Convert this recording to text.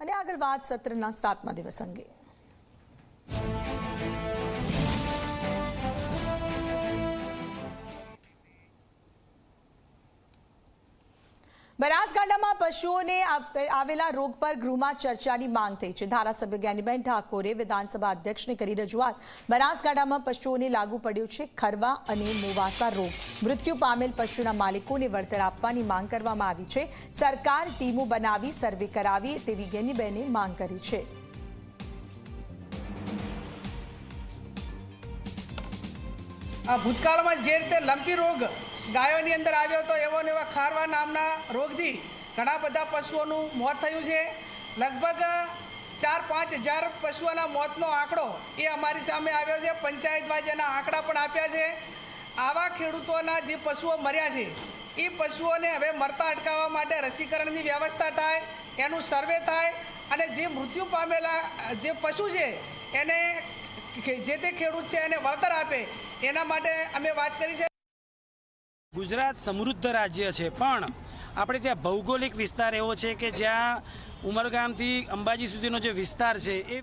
અને આગળ વાત સત્રના સાતમા દિવસ અંગે. બનાસકાંઠામાં પશુઓને આવેલા રોગ પર ગૃહમાં ચર્ચાની માંગ થઈ છે. ધારાસભ્ય જ્ઞાનીબેન ઠાકોરે વિધાનસભા અધ્યક્ષને કરી રજૂઆત. બનાસકાંઠામાં પશુઓને લાગુ પડ્યો છે ખરવા અને મોવાસા રોગ. મૃત્યુ પામેલ પશુના માલિકોને વળતર આપવાની માંગ કરવામાં આવી છે. સરકાર ટીમો બનાવી, સર્વે કરાવી તેવી જ્ઞાનીબેને માંગ કરી છે. ભૂતકાળમાં જે રીતે લંપી રોગ ગાયોની અંદર આવ્યો હતો, એવો ને એવા ખારવા નામના રોગથી ઘણા બધા પશુઓનું મોત થયું છે. લગભગ ચાર પાંચ હજાર પશુઓના મોતનો આંકડો એ અમારી સામે આવ્યો છે. પંચાયતમાં જેના આંકડા પણ આપ્યા છે. આવા ખેડૂતોના જે પશુઓ મર્યા છે, એ પશુઓને હવે મરતા અટકાવવા માટે રસીકરણની વ્યવસ્થા થાય, એનું સર્વે થાય અને જે મૃત્યુ પામેલા, જે પશુ છે એને જે તે ખેડૂત છે એને વળતર આપે, એના માટે અમે વાત કરી છે. ગુજરાત સમૃદ્ધ રાજ્ય છે, પણ આપણે ત્યાં ભૌગોલિક વિસ્તાર એવો છે કે જ્યાં ઉમરગામથી અંબાજી સુધીનો જે વિસ્તાર છે, એ